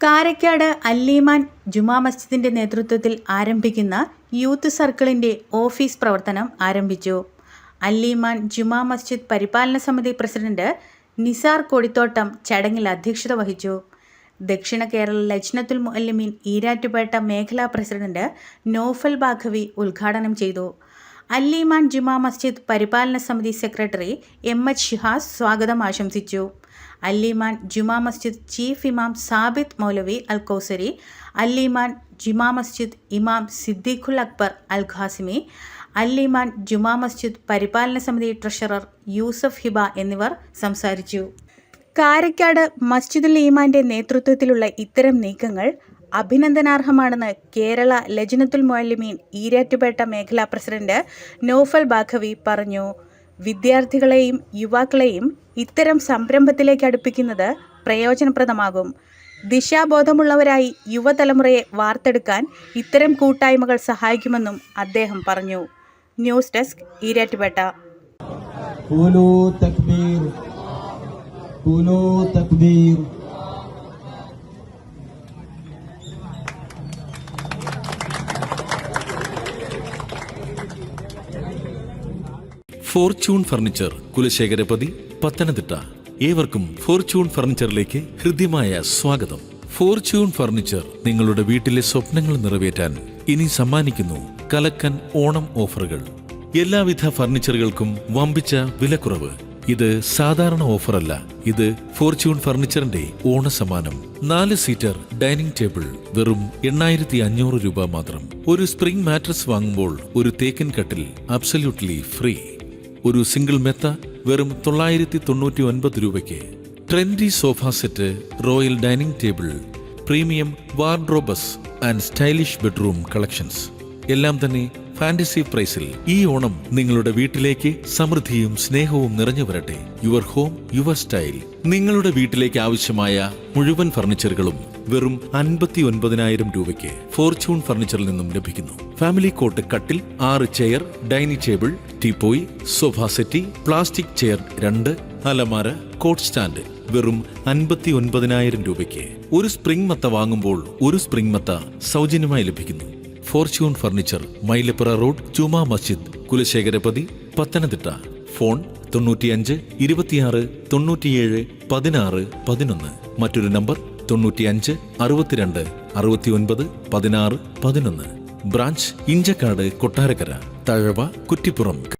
കാരക്കാട് അല്ലീമാൻ ജുമാ മസ്ജിദിന്റെ നേതൃത്വത്തിൽ ആരംഭിക്കുന്ന യൂത്ത് സർക്കിളിന്റെ ഓഫീസ് പ്രവർത്തനം ആരംഭിച്ചു. അല്ലീമാൻ ജുമാ മസ്ജിദ് പരിപാലന സമിതി പ്രസിഡന്റ് നിസാർ കൊടിത്തോട്ടം ചടങ്ങിൽ അധ്യക്ഷത വഹിച്ചു. ദക്ഷിണ കേരള ലജ്നത്തുൽ മുഅല്ലിമീൻ ഈരാറ്റുപേട്ട മേഖലാ പ്രസിഡന്റ് നോഫൽ ബാഖവി ഉദ്ഘാടനം ചെയ്തു. അല്ലീമാൻ ജുമാ മസ്ജിദ് പരിപാലന സമിതി സെക്രട്ടറി എം എച്ച് ഷിഹാസ് സ്വാഗതം ആശംസിച്ചു. അല്ലിമാൻ ജുമാ മസ്ജിദ് ചീഫ് ഇമാം സാബിത് മൗലവി അൽ കൗസരി അല്ലിമാൻ ജുമാ മസ്ജിദ് ഇമാം സിദ്ദീഖുൽ അക്ബർ അൽ ഖാസിമി അല്ലിമാൻ ജുമാ മസ്ജിദ് പരിപാലന സമിതി ട്രഷറർ യൂസഫ് ഹിബ എന്നിവർ സംസാരിച്ചു. കാരക്കാട് മസ്ജിദുൽ ഈമാന്റെ നേതൃത്വത്തിലുള്ള ഇത്തരം നീക്കങ്ങൾ അഭിനന്ദനാർഹമാണെന്ന് കേരള ലജ്നത്തുൽ മുഅല്ലിമീൻ ഈരാറ്റുപേട്ട മേഖലാ പ്രസിഡന്റ് നോഫൽ ബാഖവി പറഞ്ഞു വിദ്യാർത്ഥികളെയും യുവാക്കളെയും ഇത്തരം സംരംഭത്തിലേക്ക് അടുപ്പിക്കുന്നത് പ്രയോജനപ്രദമാകും ദിശാബോധമുള്ളവരായി യുവതലമുറയെ വാർത്തെടുക്കാൻ ഇത്തരം കൂട്ടായ്മകൾ സഹായിക്കുമെന്നും അദ്ദേഹം പറഞ്ഞു news desk Erattupetta قولوا تكبير قولوا تكبير Fortune furniture Kulasekharapathi Pathanamthitta. ഏവർക്കും ഫോർച്യൂൺ ഫർണിച്ചറിലേക്ക് ഹൃദ്യമായ സ്വാഗതം. ഫോർച്യൂൺ ഫർണിച്ചർ നിങ്ങളുടെ വീട്ടിലെ സ്വപ്നങ്ങൾ നിറവേറ്റാൻ ഇനി സമ്മാനിക്കുന്നു കലക്കൻ ഓണം ഓഫറുകൾ. എല്ലാവിധ ഫർണിച്ചറുകൾക്കും വമ്പിച്ച വിലക്കുറവ്. ഇത് സാധാരണ ഓഫറല്ല ഇത് ഫോർച്യൂൺ ഫർണിച്ചറിന്റെ ഓണസമ്മാനം. നാല് സീറ്റർ ഡൈനിങ് ടേബിൾ വെറും എണ്ണായിരത്തി അഞ്ഞൂറ് രൂപ മാത്രം. ഒരു സ്പ്രിംഗ് മാട്രസ് വാങ്ങുമ്പോൾ ഒരു തേക്കൻ കട്ടിൽ അബ്സല്യൂട്ട്ലി ഫ്രീ. ഒരു സിംഗിൾ മെത്ത വെറും തൊള്ളായിരത്തി തൊണ്ണൂറ്റി ഒൻപത് രൂപയ്ക്ക് trendy sofa set royal dining table premium wardrobes and stylish bedroom collections എല്ലാം തന്നെ ഫാന്റസി പ്രൈസിൽ ഈ ഓണം നിങ്ങളുടെ വീട്ടിലേക്ക് സമൃദ്ധിയും സ്നേഹവും നിറഞ്ഞു വരട്ടെ. യുവർ ഹോം യുവർ സ്റ്റൈൽ നിങ്ങളുടെ വീട്ടിലേക്ക് ആവശ്യമായ മുഴുവൻ ഫർണിച്ചറുകളും വെറും അൻപത്തി ഒൻപതിനായിരം രൂപയ്ക്ക് ഫോർച്യൂൺ ഫർണിച്ചറിൽ നിന്നും ലഭിക്കുന്നു. ഫാമിലി കോട്ട് കട്ടിൽ ആറ് chair dining table teapoy sofa settee plastic chair രണ്ട് അലമാര കോട്ട് സ്റ്റാൻഡ് വെറും അൻപത്തി ഒൻപതിനായിരം രൂപയ്ക്ക്. ഒരു സ്പ്രിംഗ് മത്ത വാങ്ങുമ്പോൾ ഒരു സ്പ്രിംഗ് മത്ത സൗജന്യമായി ലഭിക്കുന്നു. Fortune furniture Mylapura road Juma Masjid Kulasekharapathi Pathanamthitta. Phone തൊണ്ണൂറ്റിയഞ്ച് ഇരുപത്തിയാറ് തൊണ്ണൂറ്റിയേഴ് പതിനാറ് പതിനൊന്ന്. മറ്റൊരു നമ്പർ തൊണ്ണൂറ്റിയഞ്ച് അറുപത്തിരണ്ട് അറുപത്തിയൊൻപത് പതിനാറ് പതിനൊന്ന്. ബ്രാഞ്ച് ഇഞ്ചക്കാട് കൊട്ടാരക്കര തഴവ കുറ്റിപ്പുറം.